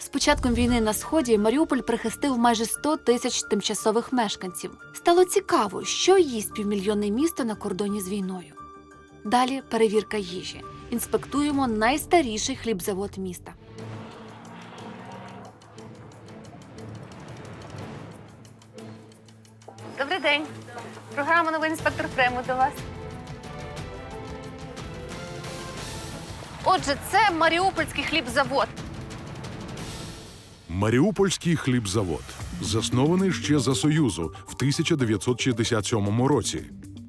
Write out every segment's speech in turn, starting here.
З початком війни на сході Маріуполь прихистив майже 100 тисяч тимчасових мешканців. Стало цікаво, що їсть півмільйонне місто на кордоні з війною. Далі перевірка їжі. Інспектуємо найстаріший хлібзавод міста. Добрий день. Програма новий інспектор Фрейму до вас. Отже, це Маріупольський хлібзавод. Маріупольський хлібзавод заснований ще за Союзу в 1967 році.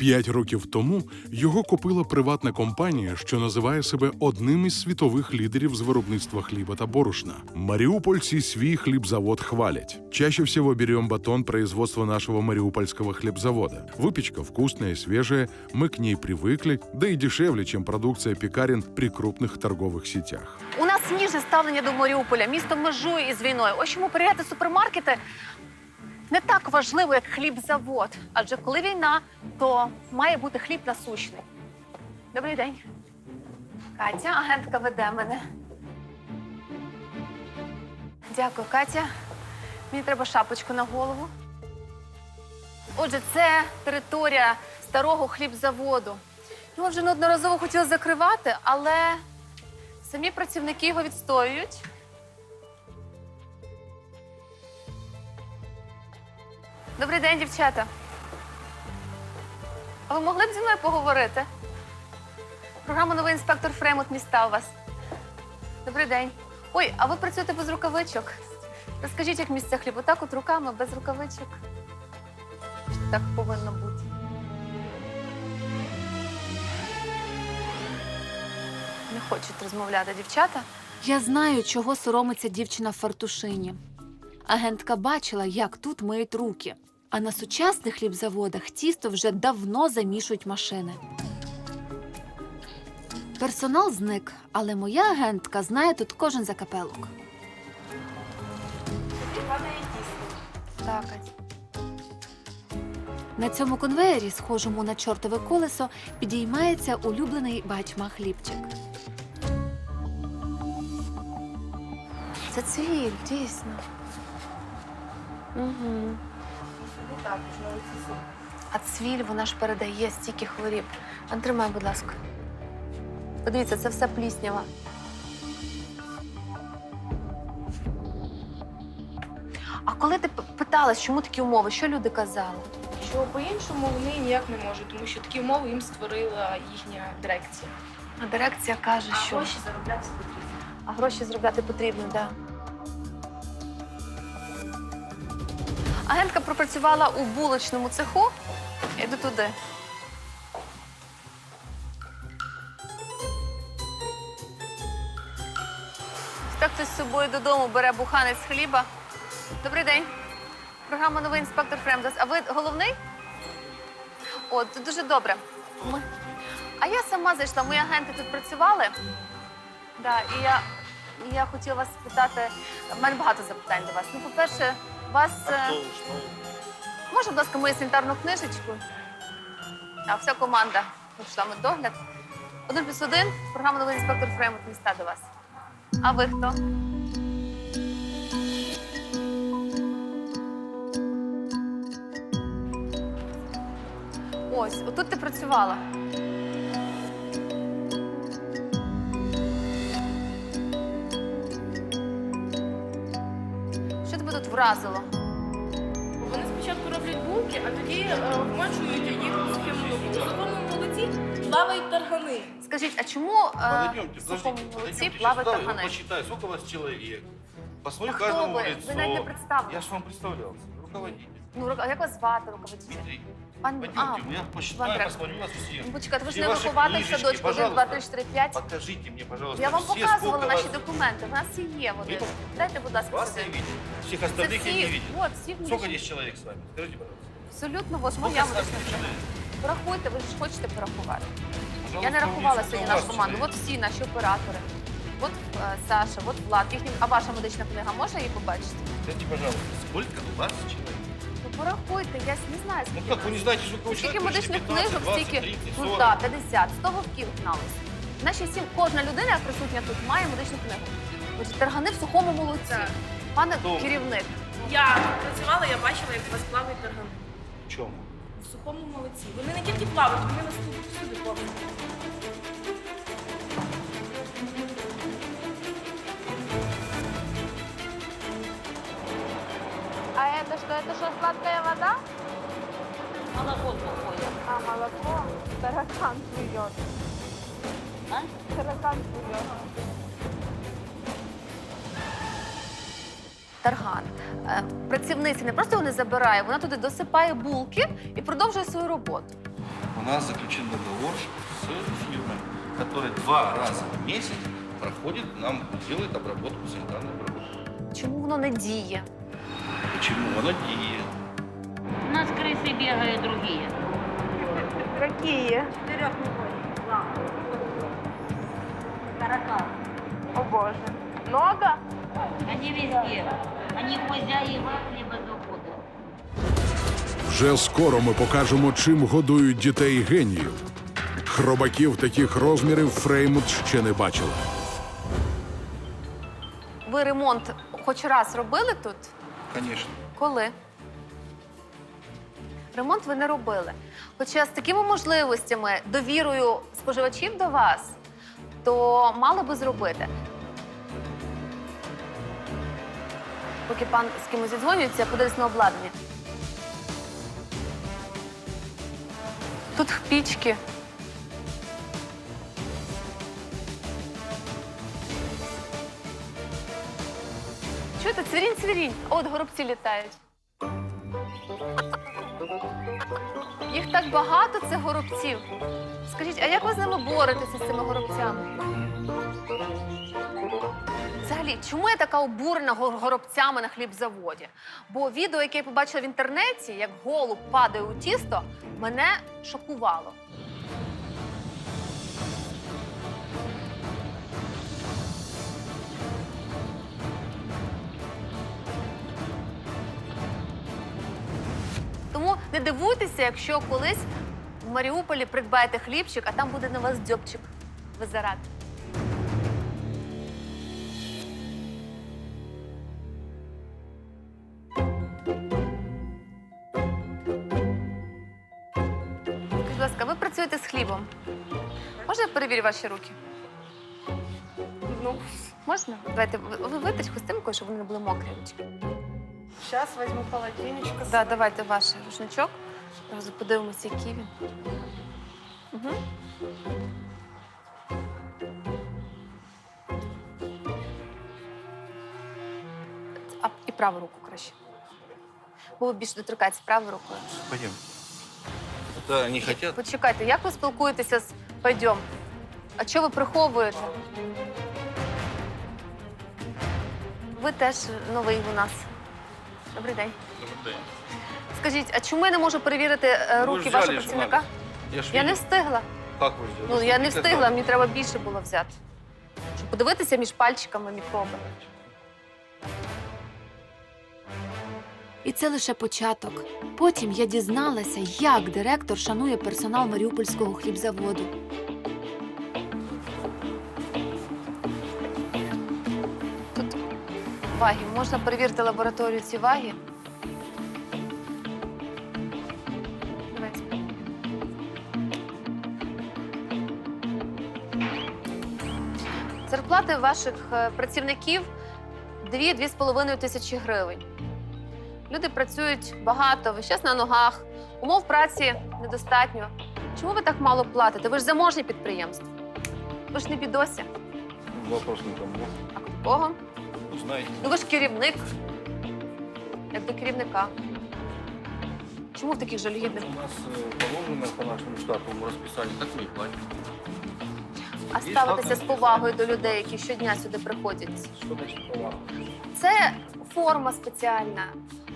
П'ять років тому його купила приватна компанія, що називає себе одним із світових лідерів з виробництва хліба та борошна. Маріупольці свій хлібзавод хвалять. Чаще всего берем батон производства нашего мариупольского хлебзавода. Выпечка вкусная, свежая, мы к ней привыкли, да и дешевле, чем продукция пекарен при крупных торговых сетях. У нас ніжне ставлення до Маріуполя. Місто межує із війною. Ось чому перевіряти супермаркети не так важливо, як хлібзавод. Адже коли війна, то має бути хліб насущний. Добрий день. Катя, агентка веде мене. Дякую, Катя. Мені треба шапочку на голову. Отже, це територія старого хлібзаводу. Його вже неодноразово хотіли закривати, але Самі працівники його відстоюють. Добрий день, дівчата. А ви могли б зі мною поговорити? Програма новий інспектор Фреймут міста у вас. Добрий день. Ой, а ви працюєте без рукавичок? Розкажіть, як місце хліб. Отак от руками без рукавичок. Так повинно бути. Не хочуть розмовляти дівчата. Я знаю, чого соромиться дівчина в фартушині. Агентка бачила, як тут миють руки. А на сучасних хлібзаводах тісто вже давно замішують машини. Персонал зник, але моя агентка знає тут кожен закапелок. Так, На цьому конвеєрі, схожому на чортове колесо, підіймається улюблений батьма хлібчик. Це цвіль, дійсно. Угу. А цвіль вона ж передає стільки хворіб. А тримай, будь ласка. Подивіться, це все пліснява. А коли ти питалась, чому такі умови, що люди казали? Що по-іншому вони ніяк не можуть, тому що такі умови їм створила їхня дирекція. А дирекція каже, А що гроші заробляти потрібно. а гроші зробляти потрібно, так. Да. Агентка пропрацювала у булочному цеху. Іду туди. Так хтось з собою додому бере буханець хліба. Добрий день. Програма новий інспектор Фремдас. А ви головний? О, це дуже добре. Ми... А я сама зайшла, мої агенти тут працювали. Да, і я, я хотіла вас спитати. В мене багато запитань до вас. Ну, по-перше, вас. е, Можна, будь ласка, мою санітарну книжечку? А вся команда пройшла медогляд. Один плюс один, програма новий інспектор Фреймут міста до вас. А ви хто? Ось, отут ти працювала. Вразило? Вони спочатку роблять булки, а тоді е, вмочують їх у сухе. У сухому молоці плавають таргани. Скажіть, а чому е, в сухому молоці плавають таргани? посчитаю, сколько вас чоловік. Посмотрю А каждому лицо. Ви навіть не представили. Я ж вам представляв. Руководитель. Ну, рука- а як вас звати, руководитель? Дмитрий. Пан Пойдемте, а, у меня посчитаю, посмотрю нас все. ну, почекайте, ви ж Всі не ваші вихователь книжечки, садочку 1, 2, 3, 4, 5. Покажите мне, пожалуйста, Я вам все, показувала сколько наші вас... документи. У нас і є вони. Видно? Дайте, будь ласка, Вас я сюди. видел. Всех Це остальных я не всі, видел. от, всі Сколько вночі. здесь человек с вами? Скажите, пожалуйста. Абсолютно, ось Сколько моя с вами медична человек? Порахуйте, ви ж хочете порахувати. Пожалуйста, Я не рахувала сколько сьогодні у нашу вас команду. От человек? всі наші оператори. От е, Саша, от Влад. Їхні... А ваша медична книга можна її побачити? Скажите, пожалуйста, сколько у вас человек? Порахуйте, я ж не знаю, Ну скільки. как, вы не знаете, сколько у Скільки медичних 15, книжок, 20, стільки 30, ну так, 50, 100 вовків гналось. Наші всі, кожна людина, яка присутня тут, має медичну книгу. Отже, таргани в сухому молоці. Так. Пане Добре. керівник, Я працювала, я бачила, як у вас плавають таргани. В чем? В сухому молоці. Вони не тільки плавають, вони нас тут всюди плавають. Это что? Это что, сладкая вода? Молоко плохое. А, молоко. Таракан плюет. А? Таракан плюет. тарган. Е, Працівниця не просто його не забирає, вона туди досипає булки і продовжує свою роботу. У нас заключен договор с фирмой, которая два раза в месяц проходит, нам делает обработку санитарной обработки. Чому воно не діє? Почему? Оно не У нас крысы бегают другие. Какие? Тараканы. О боже. Много? Они везде. Они хозяева хлебозавода. Вже скоро ми покажемо, чим годують дітей геніїв. Хробаків таких розмірів Фреймут ще не бачила. Ви ремонт хоч раз робили тут? Конечно. Коли? Ремонт ви не робили. Хоча з такими можливостями, довірою споживачів до вас, то мали би зробити. Поки пан з кимось зідзвонюється, подивись на обладнання. Тут пічки. Цвірінь, цвірінь. От горобці літають. Їх так багато, цих горобців. Скажіть, а як ви з ними боретеся з цими горобцями? Взагалі, чому я така обурена гор- горобцями на хлібзаводі? Бо відео, яке я побачила в інтернеті, як голуб падає у тісто, мене шокувало. Не дивуйтеся, якщо колись в Маріуполі придбаєте хлібчик, а там буде на вас дзьобчик визирати. Скажіть, будь ласка, ви працюєте з хлібом. Можна я перевірю ваші руки? Ну, Можна? Давайте ви, ви витріть хустинкою, щоб вони не були мокрі ручки. Зараз візьму полотенечко. Да, давайте ваш рушничок. Зараз подивимося, який він. Угу. А і праву руку краще. Бо ви більше доторкаєтесь правою рукою. Пойдем. Это они хотят. Почекайте, як ви спілкуєтеся з Пойдем? А що ви приховуєте? Ви теж новий у нас. Добрий день. Добрий день. Скажіть, а чому я не можу перевірити е, Ви руки ж взяли вашого ж працівника? Я, ж Я не встигла. Как вы сделали? Ну я не встигла, мені треба більше було взяти. Щоб подивитися між пальчиками мікроби. І це лише початок. Потім я дізналася, як директор шанує персонал Маріупольського хлібзаводу. Ваги. Можна перевірити лабораторію ці ваги. Давайте. Зарплати ваших е, працівників 2-2,5 тисячі гривень. Люди працюють багато, весь час на ногах, умов праці недостатньо. Чому ви так мало платите? Ви ж заможні підприємство. Ви ж не бідося. Вопрос не тому. А кого? Узнаете. Ну ви ж керівник. Як до керівника. Чому в таких жалюгідних? У нас э, положено по нашему штатному расписанию, так мы и платим. А ставитися з повагою до людей, які щодня сюди приходять. Что значит повага? Це форма спеціальна,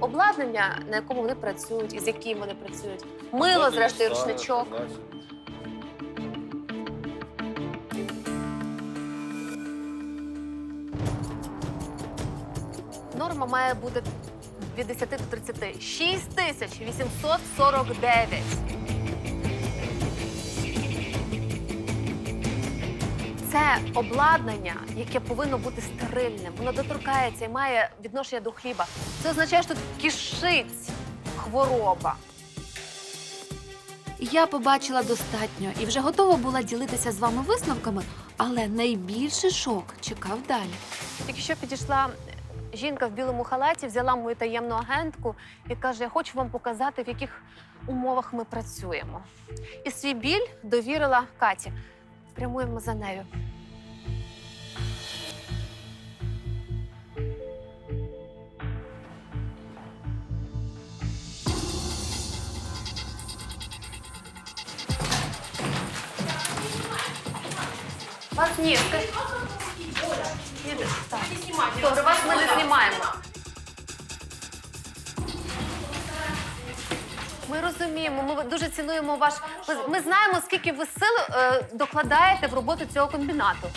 обладнання, на якому вони працюють, і з яким вони працюють. Мило, зрештою, рушничок. согласен. Норма має бути від 10 до 30. 6849. Це обладнання, яке повинно бути стерильним. Воно доторкається і має відношення до хліба. Це означає, що тут кишить хвороба. Я побачила достатньо і вже готова була ділитися з вами висновками, але найбільший шок чекав далі. Тільки що підійшла жінка в білому халаті, взяла мою таємну агентку і каже: Я хочу вам показати, в яких умовах ми працюємо. І свій біль довірила Каті. Прямуємо за нею. Вас ні, скажіть. Так. Добре, вас ми не знімаємо. Ми розуміємо, ми дуже цінуємо ваш. Ми, ми знаємо, скільки ви сил е, докладаєте в роботу цього комбінату.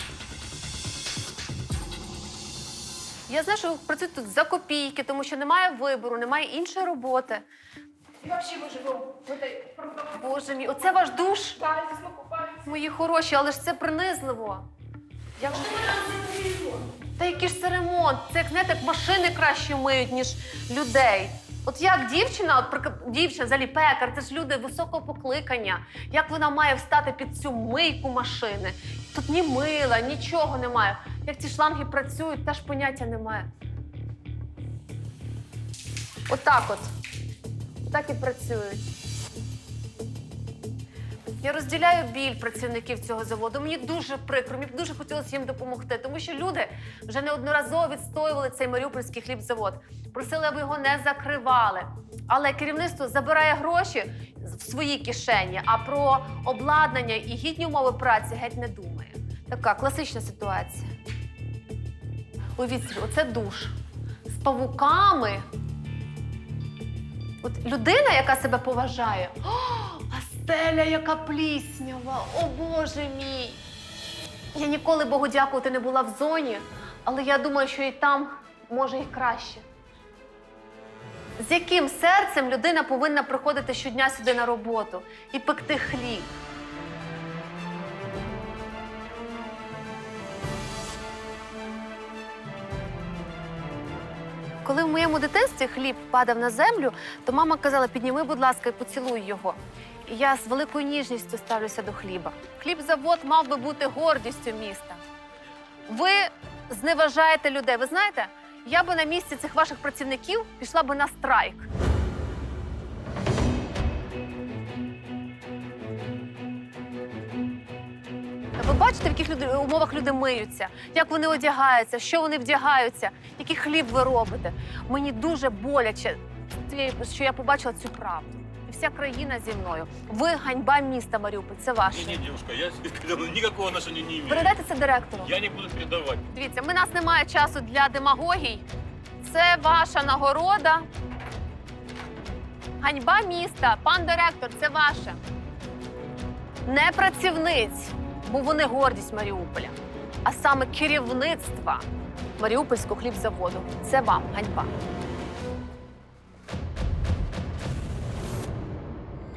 Я знаю, що ви працюєте тут за копійки, тому що немає вибору, немає іншої роботи. Боже мій, оце ваш душ? Мої хороші, але ж це принизливо. Як же... Та який ж це ремонт? Це як знаєте, машини краще миють, ніж людей. От як дівчина, от дівчина, взагалі пекар, це ж люди високого покликання. Як вона має встати під цю мийку машини? Тут ні мила, нічого немає. Як ці шланги працюють, теж поняття немає. Отак от. Так і працюють. Я розділяю біль працівників цього заводу. Мені дуже прикро, мені б дуже хотілося їм допомогти, тому що люди вже неодноразово відстоювали цей маріупольський хлібзавод. Просили, аби його не закривали. Але керівництво забирає гроші в свої кишені, а про обладнання і гідні умови праці геть не думає. Така класична ситуація. Уявіть, собі, оце душ з павуками. От людина, яка себе поважає, стеля, яка пліснява, о Боже мій. Я ніколи Богу дякувати не була в зоні, але я думаю, що і там може і краще. З яким серцем людина повинна приходити щодня сюди на роботу і пекти хліб? Коли в моєму дитинстві хліб падав на землю, то мама казала: підніми, будь ласка, і поцілуй його. Я з великою ніжністю ставлюся до хліба. Хлібзавод мав би бути гордістю міста. Ви зневажаєте людей. Ви знаєте, я би на місці цих ваших працівників пішла би на страйк. Ви бачите, в яких умовах люди миються, як вони одягаються, що вони вдягаються, який хліб ви робите. Мені дуже боляче, що я побачила цю правду. І вся країна зі мною. Ви ганьба міста Маріуполь. Це ваше. Не, не, девушка, я этому никакого отношения не имею. Передайте це директору. Я не буду передавать. Дивіться, ми нас немає часу для демагогій. Це ваша нагорода. Ганьба міста, пан директор, це ваше. Не працівниць, бо вони гордість Маріуполя, а саме керівництва Маріупольського хлібзаводу. Це вам ганьба.